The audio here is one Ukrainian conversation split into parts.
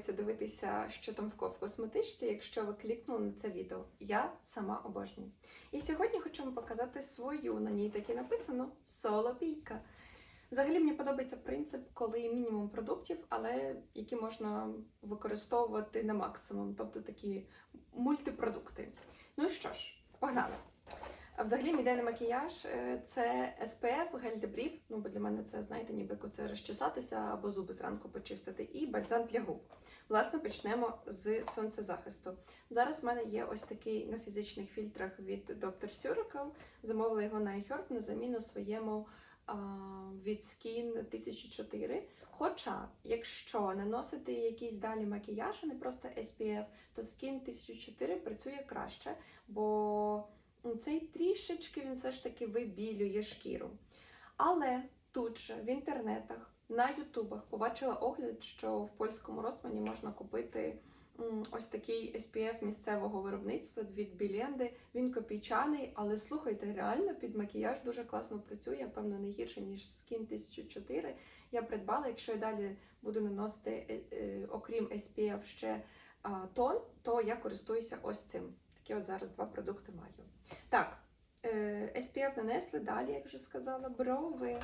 подобається дивитися, що там в ко- косметичці, якщо ви клікнули на це відео. Я сама обожнюю. І сьогодні хочу вам показати свою, на ній так і написано солопійка. Взагалі мені подобається принцип, коли мінімум продуктів, але які можна використовувати на максимум, тобто такі мультипродукти. Ну і що ж, погнали! А взагалі мій денний макіяж е, це SPF, гель дебрів. Ну, бо для мене це, знаєте, ніби оце розчесатися або зуби зранку почистити, і бальзам для губ. Власне, почнемо з сонцезахисту. Зараз в мене є ось такий на фізичних фільтрах від Dr. Surical. Замовила його на iHerb на заміну своєму а, від Skin 1004. Хоча, якщо наносити якийсь далі макіяж, а не просто SPF, то Skin 1004 працює краще, бо цей трішечки він все ж таки вибілює шкіру. Але тут же в інтернетах, на ютубах побачила огляд, що в польському Росмані можна купити ось такий SPF місцевого виробництва від Біленди. Він копійчаний, але слухайте, реально під макіяж дуже класно працює, певно, не гірше, ніж Skin 1004. Я придбала, якщо я далі буду наносити, е, е, окрім SPF, ще тон, то я користуюся ось цим. Такі от зараз два продукти маю. Так, SPF нанесли, далі, як вже сказала, брови.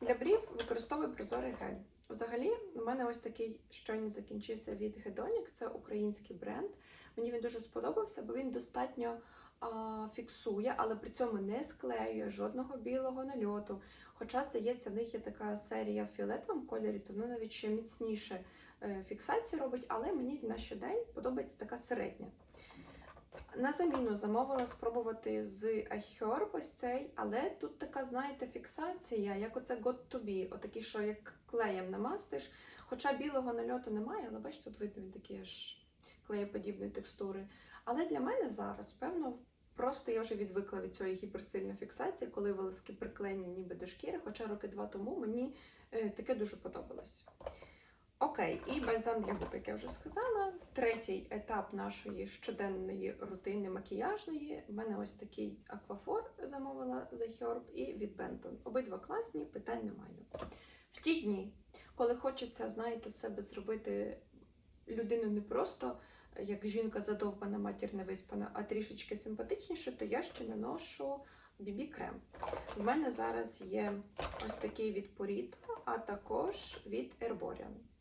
Для брів використовую прозорий гель. Взагалі, у мене ось такий щойно закінчився від Hedonic, це український бренд. Мені він дуже сподобався, бо він достатньо а, фіксує, але при цьому не склеює жодного білого нальоту. Хоча, здається, в них є така серія в фіолетовому кольорі, то вона навіть ще міцніше е, фіксацію робить, але мені на щодень подобається така середня. На заміну замовила спробувати з iHerb ось цей, але тут така, знаєте, фіксація, як оце Got to be, отакий, що як клеєм намастиш. Хоча білого нальоту немає, але бачите, тут видно він такий аж клеєподібної текстури. Але для мене зараз, певно, просто я вже відвикла від цієї гіперсильної фіксації, коли волоски приклеєні ніби до шкіри, хоча роки два тому мені е, таке дуже подобалось. Окей, і бальзам для губ, як я вже сказала. Третій етап нашої щоденної рутини макіяжної. У мене ось такий аквафор замовила за Herb і від Benton. Обидва класні, питань немає. В ті дні, коли хочеться, знаєте, з себе зробити людину не просто як жінка задовбана, матір не виспана, а трішечки симпатичніше, то я ще наношу BB-крем. У мене зараз є ось такий від Purito, а також від Herborian.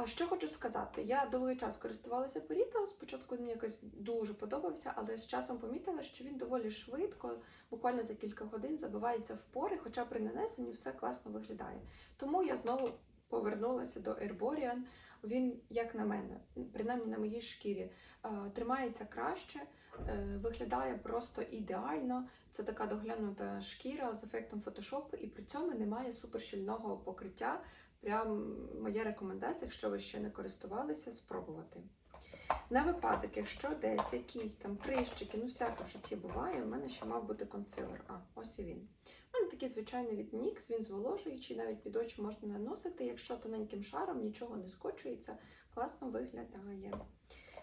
А що хочу сказати, я довгий час користувалася Purito, спочатку він мені якось дуже подобався, але з часом помітила, що він доволі швидко, буквально за кілька годин, забивається в пори, хоча при нанесенні все класно виглядає. Тому я знову повернулася до Herborian. Він, як на мене, принаймні на моїй шкірі, е, тримається краще, е, виглядає просто ідеально. Це така доглянута шкіра з ефектом фотошопу, і при цьому немає суперщільного покриття. Прям моя рекомендація, якщо ви ще не користувалися, спробувати. На випадок, якщо десь якісь там прищики, ну всяке в житті буває, у мене ще мав бути консилер. А, ось і він. У мене такий звичайний від NYX, він зволожуючий, навіть під очі можна наносити, якщо тоненьким шаром нічого не скочується, класно виглядає.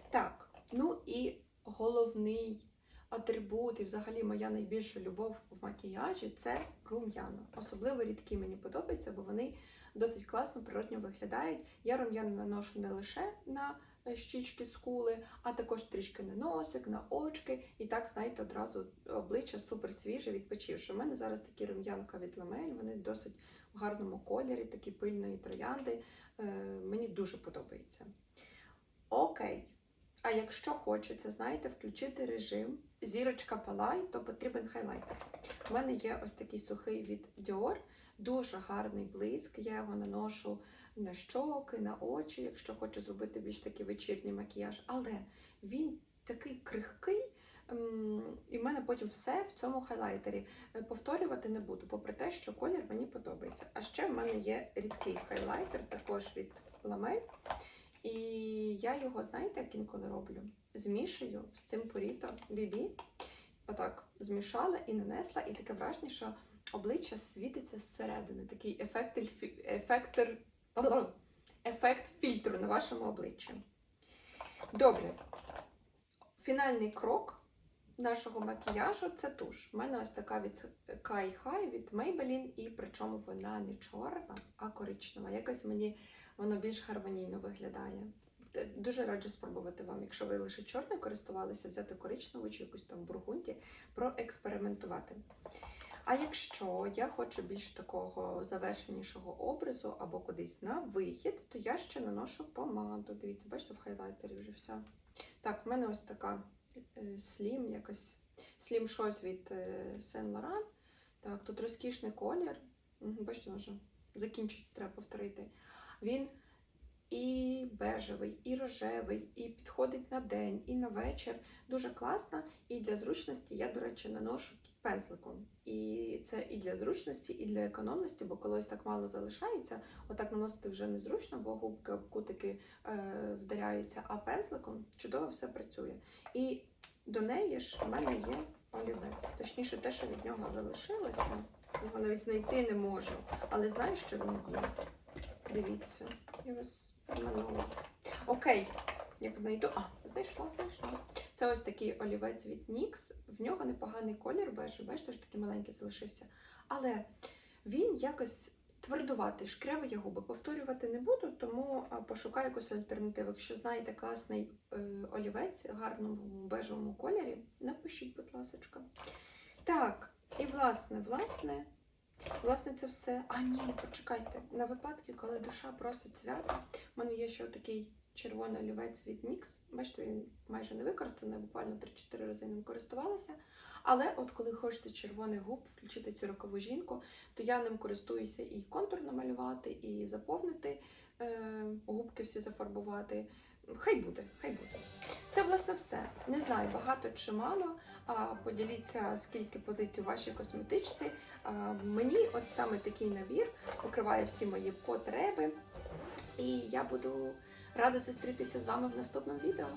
Так, ну і головний атрибут, і взагалі моя найбільша любов в макіяжі це рум'яна. Особливо рідкі мені подобаються, бо вони досить класно, природньо виглядають. Я рум'яна наношу не лише на е, щічки, скули, а також трішки на носик, на очки. І так, знаєте, одразу обличчя супер свіже, відпочивши. У мене зараз такі рум'янка від ламель, вони досить в гарному кольорі, такі пильної троянди. Е, мені дуже подобається. Окей. А якщо хочеться, знаєте, включити режим зірочка палай, то потрібен хайлайтер. У мене є ось такий сухий від Dior, дуже гарний блиск. Я його наношу на щоки, на очі, якщо хочу зробити більш такий вечірній макіяж. Але він такий крихкий, ем, і в мене потім все в цьому хайлайтері. Е, Повторювати не буду, попри те, що колір мені подобається. А ще в мене є рідкий хайлайтер, також від Ламель. І я його, знаєте, як інколи роблю? Змішую з цим Purito BB. Отак змішала і нанесла, і таке враження, що обличчя світиться зсередини. Такий ефект, ефектор, ефект фільтру на вашому обличчі. Добре. Фінальний крок нашого макіяжу це туш. У мене ось така від Kai High від Maybelline, і причому вона не чорна, а коричнева. Якось мені воно більш гармонійно виглядає. Т- Дуже раджу спробувати вам, якщо ви лише чорною користувалися, взяти коричневу чи якусь там бургунді, проекспериментувати. А якщо я хочу більш такого завершенішого образу або кудись на вихід, то я ще наношу помаду. Дивіться, бачите, в хайлайтері вже вся. Так, в мене ось така е, слім, якось слім щось від Сен Лоран. Так, тут розкішний колір. Бачите, вже закінчиться, треба повторити. Він і бежевий, і рожевий, і підходить на день, і на вечір. Дуже класно. І для зручності я, до речі, наношу пензликом. І це і для зручності, і для економності, бо коли ось так мало залишається, отак наносити вже незручно, бо губки об кутики е, вдаряються, а пензликом чудово все працює. І до неї ж в мене є олівець. Точніше, те, що від нього залишилося. Його навіть знайти не можу, але знаю, що він є. Дивіться, я вас Окей, як знайду. А, знайшла, знайшла. Це ось такий олівець від NYX. В нього непоганий колір, бежу, бачите, ж такий маленький залишився. Але він якось твердуватий, шкрябає губи. Повторювати не буду, тому пошукаю якусь альтернативу. Якщо знаєте класний е, олівець в гарному бежевому кольорі, напишіть, будь ласка. Так, і власне, власне, власне, це все. А ні, почекайте. На випадки, коли душа просить свята, в мене є ще такий червоний олівець від NYX. Бачите, він майже не використаний, буквально 3-4 рази ним користувалася. Але от коли хочеться червоних губ, включити цю рокову жінку, то я ним користуюся і контур намалювати, і заповнити е, губки всі зафарбувати. Хай буде, хай буде. Це власне все. Не знаю, багато чи мало. Поділіться, скільки позицій у вашій косметичці. Мені от саме такий набір покриває всі мої потреби. І я буду рада зустрітися з вами в наступному відео.